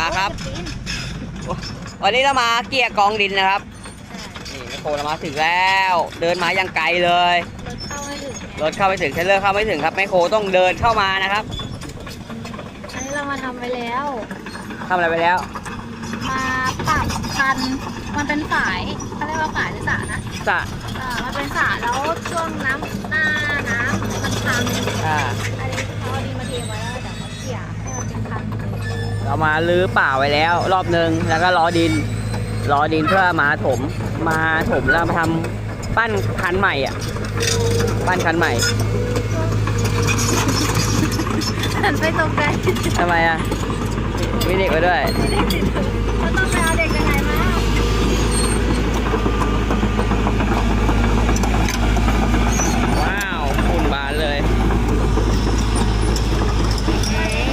มาครับ วันนี้เรามาเกี่ยกองดินนะครับนี่แมคโครเรามาถึงแล้ว เดินมายังไกลเลยรถเข้าไม่ถึงรถเข้าไม่ถึงเทรลเลอร์เข้าไม่ถึงครับแมคโครต้องเดินเข้ามานะครับอันนี้เรามาทำไว้แล้วทำอะไรไปแล้ว มาปรับคันมันเป็นฝายเขาเรียกว่าฝายหรือสานะสระอ่ามันเป็นสาแล้วช่วงน้ำหน้าน้ำมันพังอ่าอันนี้ เลยเรามาลื้อป่าไว้แล้ว รอบหนึ่งแล้วก็ล้อดินล้อดินเพื่อมาถม มาถมแล้วมาทำปั้นคันใหม่อะ ปั้นคันใหม่หันไปตรงกันทำไมอะมีเด็กมาด้วย ไม่ได้ติดถุงแล้วต้องไปเอาเด็กยังไงมา ว้าวฝุ่นบานเลย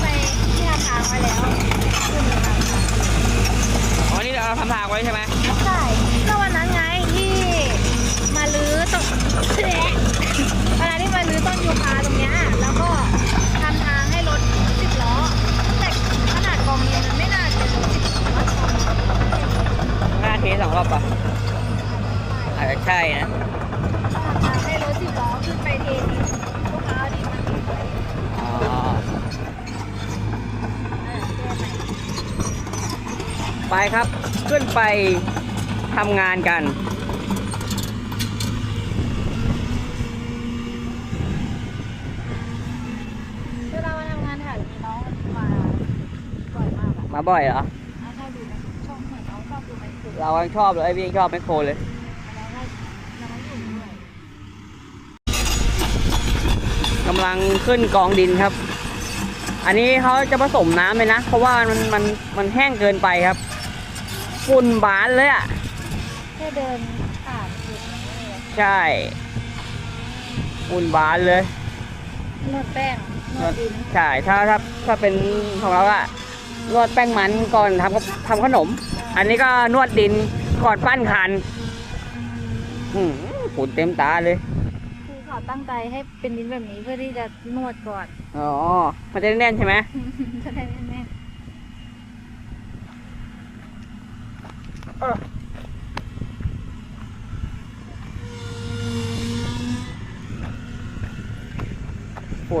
ไปที่ทางไว้แล้วขึ้นมา อ๋อนี่เราทำทางไว้ใช่ไหม ใช่ก็วันนั้นไงที่มาลื้อตรงเละเวลาที่มาลื้อต้นยูคาตรงเนี้ยแล้วก็ทำทางให้รถสิบล้อ แต่ขนาดกองนี้มันไม่น่าจะรถสิบล้อ หน้าเทสองรอบป่ะอาจจะใช่นะ ทำทางให้รถสิบล้อขึ้นไปเทดินลูกค้าเอาดินมาเทไว้ อ๋อ อ่าแก้ใหม่ ไปครับ ขึ้นไปทำงานกัน เวลามาทำงานแถวนี้น้องมาบ่อยมากอะมาบ่อยเหรอ อะถ้าดูในช่องเหมือนน้องชอบดูในกลุ่มเรายังชอบเลยพี่ยังชอบแมคโครเลย แล้วก็แล้วก็อยู่ด้วยกำลังขึ้นกองดินครับ อันนี้เขาจะผสมน้ำเลยนะ เพราะว่ามันมันมันแห้งเกินไปครับ ฝุ่นบานเลยอะ แค่เดินผ่านจุดนี้เลยใช่ ฝุ่นบานเลย นวดแป้งนวดดินใช่ ถ้าถ้าถ้าเป็นของเราอะนวดแป้งมันก่อนทำกับทำขนม อันนี้ก็นวดดินก่อนปั้นคันอืมฝุ่นเต็มตาเลย คือเขาตั้งใจให้เป็นดินแบบนี้เพื่อที่จะนวดก่อน อ๋อ มันจะได้แน่นใช่ไหม จะได้แน่ ฝ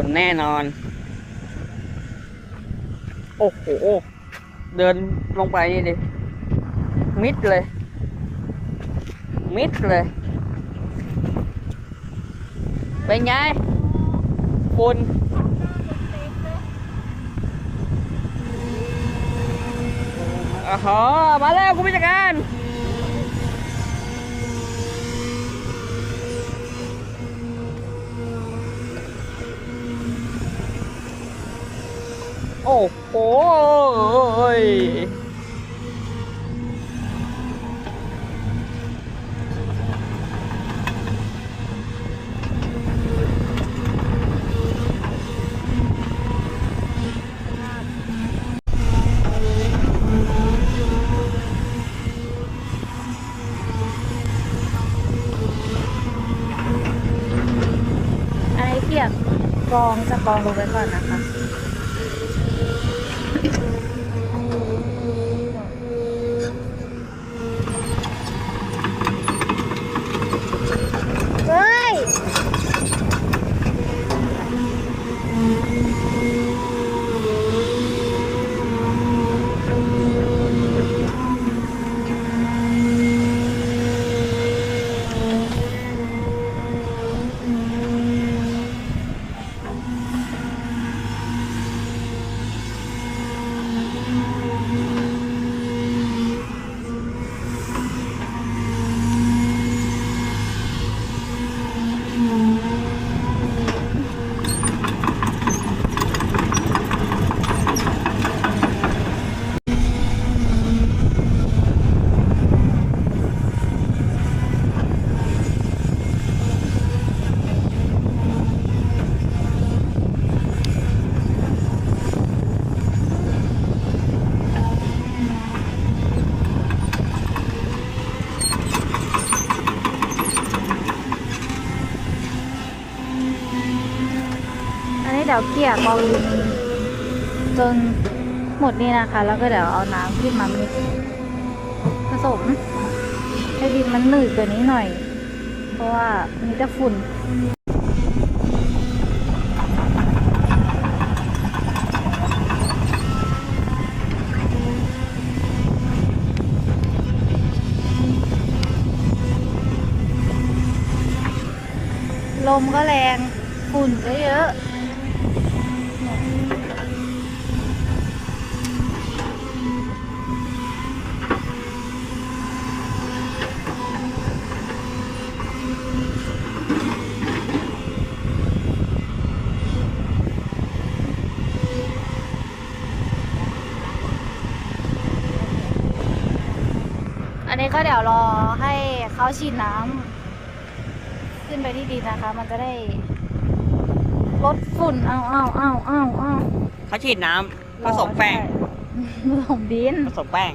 นแน่นอน โอ้โห เดินลงไปนี่ดิ มิดเลย มิดเลย เป็นไงฝน อ๋อมาแล้วคุณผู้จัดการโอ้โห เปียกกองจะกองลงไปก่อนนะคะ ดี๋ยวเกลี่ยกองจนหมดนี่นะคะ แล้วก็เดี๋ยวเอาน้ำขึ้นมามิกผสม ให้ดินมันหนืดกว่านี้หน่อย เพราะว่ามีแต่ฝุ่นลมก็แรงฝุ่นก็เยอะ อั นนี้ก็เดี๋ยวรอให้เขาฉีดน้ำขึ้นไปที่ดินนะคะ มันจะได้ลดฝุ่นเอาเอาเอาเอาเอาเขาฉีดน้ำผสมแป้งผสมดินผสมแป้ง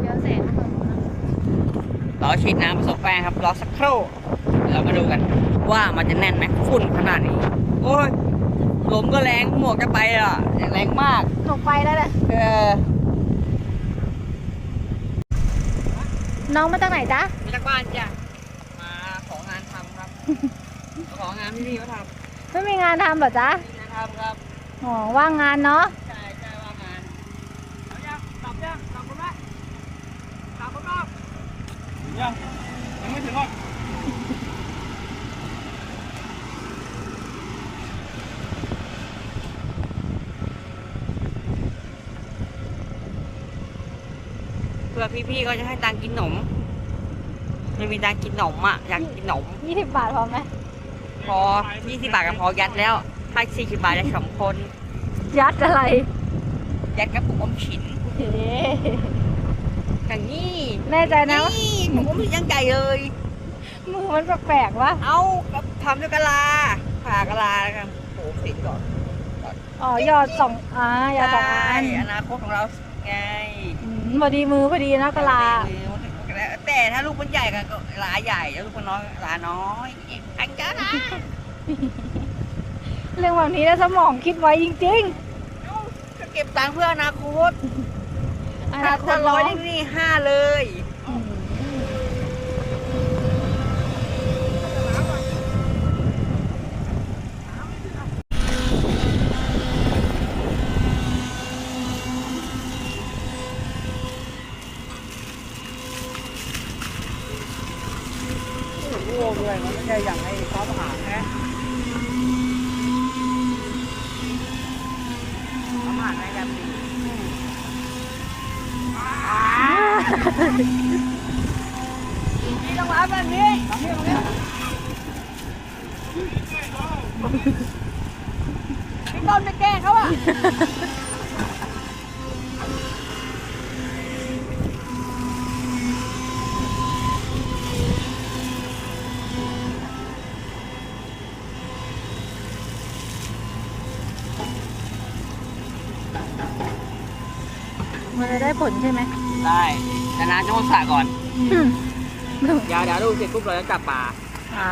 เดี๋ยวแสงผสมนะเราฉีดน้ำผสมแป้งครับรอสักครู่เดี๋ยวเรามาดูกัน ว่ามันจะแน่นไหมฝุ่นขนาดนี้ โอ้ยลมก็แรงหมวกจะไปอะแรงมากหนกไปได้เลยเออ น้องมาจากไหนจ๊ะมาจากบ้านจ้ะมาของงานทำครับ ของงานพี่พี่เขาทไม่มีงานทำเหรอจ๊ะำงานทำครับอ๋อว่างงานเนาะใช่ใช่ว่างานเอายังกลับยังกลับคนไหมกลับคนรอบยังยังไม่ถึงหรอก เพื่อพี่ๆก็จะให้ตังค์กินขนมไม่มีตังค์กินขนมอะอยากกินขนมยี่สิบบาทพอไหมพอ20บาทก็พอยัดแล้วถ้า40บาทได้สองคน ยัดอะไร ยัดกระปุกอมฉินเฮ้อย่างนี้แน่ใจนะว่านี่ผมก็มียังใหญ่เลยมือมันแปลกๆวะเอาก็ทำด้วยกะลาผ่ากะลาแล้วกันโอ้สิก่อนอ๋อหยอดสองอ่าหยอดสองอันใช่อนาคตของเราไงอืม พอดีมือพอดีนะกะลา แต่ถ้าลูกมันใหญ่ก็ลาใหญ่แล้วลูกมันน้อยลาน้อยอันเจ้านะเรื่องแบบนี้นะสมองคิดไว้จริงก็เก็บตังค์เพื่ออนาคตๆอถ้านาคถ้าตร้ร้ออยยนี่นี่ห้าเลย โอ้ด้วยมันไม่ใช่อย่างไอ้ฟ้าผ่าแค่ฟ้าผ่าในแบบนี้นี่ต้องรับแบบนี้พี่ต้นไปแก้เขาอะ จะได้ผลใช่ไหมได้แต่น้าจะมาสระก่อนอืมเดี๋ยวเดี๋ยวดูเสร็จปุ๊บเราจะจับปลาอ่า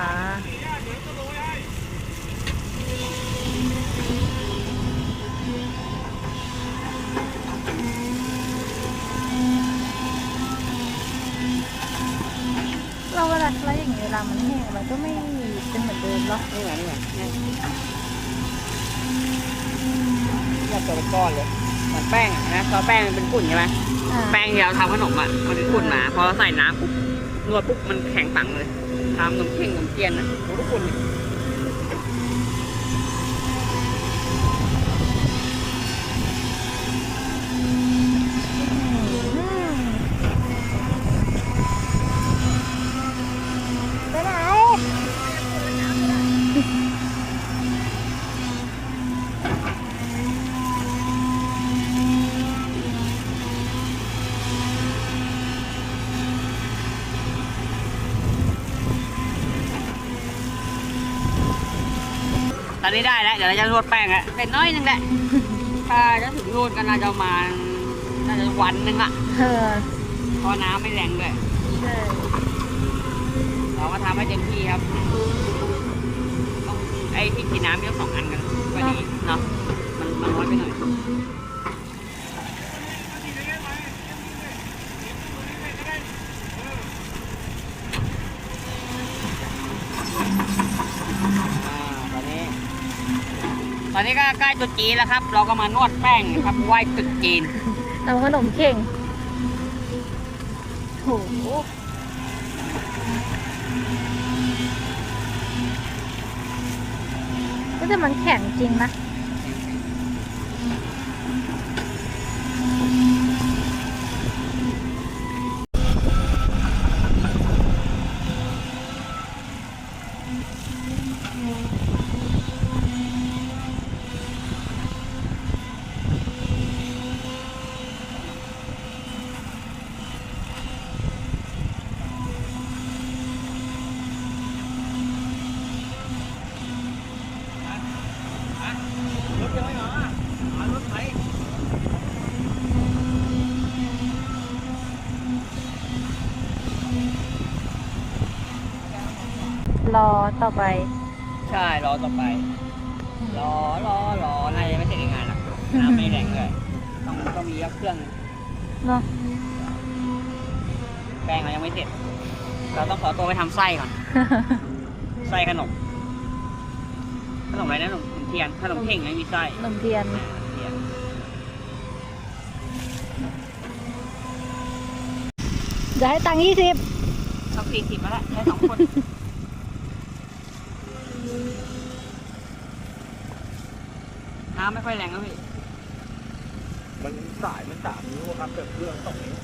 เราเวลาแล้วอย่างนี้เวลามันแห้งมันก็ไม่เป็นเหมือนเดิมหรอนี่ไงนี่ไงนี่เนี่ยตัวเป็นก้อนเลย เหมือนแป้งอะนะตัวแป้งมันเป็นฝุ่นใช่ไหมอ่าแป้งที่เราทำขนมอะมันเป็นฝุ่นมาพอเราใส่น้ำปุ๊บนวดปุ๊บมันแข็งปังเลยทำขนมเข่งขนมเทียนนะโอ้ทุกคนเลย ตอนนี้ได้แล้วเดี๋ยวเราจะนวดแป้งอะเป็นน้อยนึงแหละถ้าจะถึงนวดกันน่าจะประมาณน่าจะวันหนึงอะเออเพราะน้ำไม่แรงด้วยใช่เราก็ทำให้เต็มที่ครับต้องไอ้ที่กินน้ำมีต้องสองอันกันก็ดีเนาะมันมันน้อยไปหน่อย อนนี้ก็ใกล้ตรุษจีนแล้วครับ เราก็มานวดแป้งครับไหว้ตรุษจีนทำขนมเข่งโหก็แต่มันแข็งจริงนะ รอต่อไป ใช่รอต่อไป รอรอรอน่าจะไม่เสร็จงานหรอกน้ำไม่แรงเลย ต้องต้องมีเครื่องเนาะแป้งเรายังไม่เสร็จ เราต้องขอตัวไปทำไส้ก่อน ไส้ขนม ขนมอะไรนะขนมเทียน ขนมเข่งไม่มีไส้ขนมเทียนเทียนจะให้ตังค์ยี่สิบต้องสี่สิบมาแล้วแค่สองคน น้ำไม่ค่อยแรงนะพี่มันสายมันสามนิ้วครับเกิดเครื่องสองนิ้ว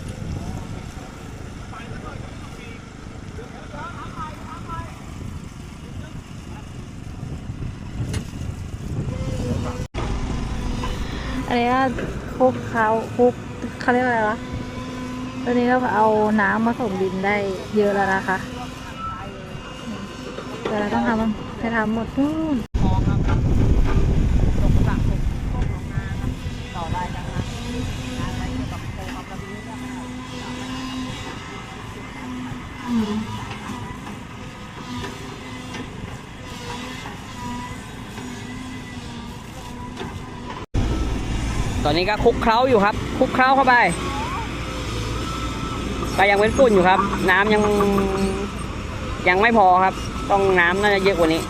อันนี้ก็คลุกเขาคลุกเขาเรียกอะไรวะตอนนี้ก็เอาน้ำมาสมดินได้เยอะแล้วนะคะแต่เราต้องทำให้ทำหมดนู่น อนนี้ก็คุกเคล้าอยู่ครับ คุกเคล้าเข้าไปก็ยังเป็นฝุ่นอยู่ครับ น้ำยังยังไม่พอครับ ต้องน้ำน่าจะเยอะกว่านี้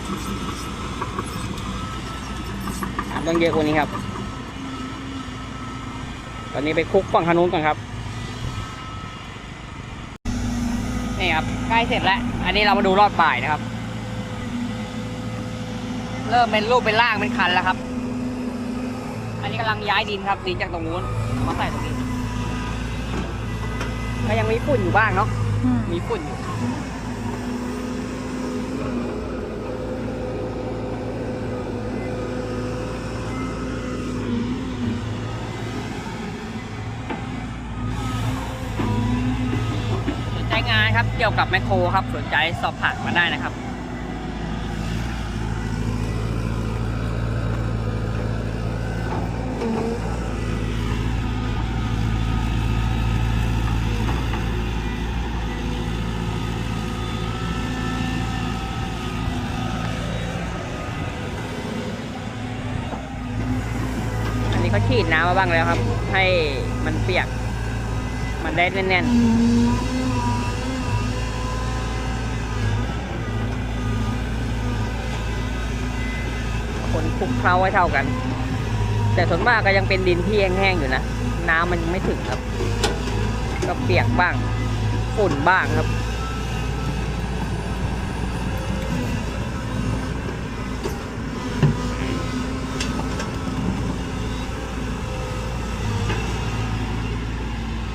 น้ำต้องเยอะกว่านี้ครับ ตอนนี้ไปคุกฝั่งขนุนก่อนครับนี่ครับใกล้เสร็จแล้ว อันนี้เรามาดูรอดปลายนะครับ เริ่มเป็นรูปเป็นร่างเป็นคันแล้วครับ อันนี้กำลังย้ายดินครับดินจากตรงนู้นมาใส่ตรงนี้ก็ยังมีฝุ่นอยู่บ้างเนาะอืมมีฝุ่นอยู่สนใจงานครับเกี่ยวกับแมคโครครับสนใจสอบถามมาได้นะครับ อันนี้เขาฉีดน้ำมาบ้างแล้วครับ ให้มันเปียก มันได้แน่นๆคนคลุกเคล้าให้เท่ากัน แต่ส่วนมากก็ยังเป็นดินที่แห้งๆอยู่นะ น้ำมันยังไม่ถึงครับ ก็เปียกบ้างฝุ่นบ้างครับ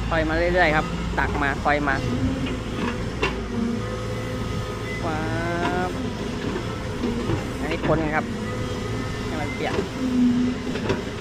คอยมาเรื่อยๆครับ ตักมาคอยมาว้าวอันนี้คนกันครับ 谢。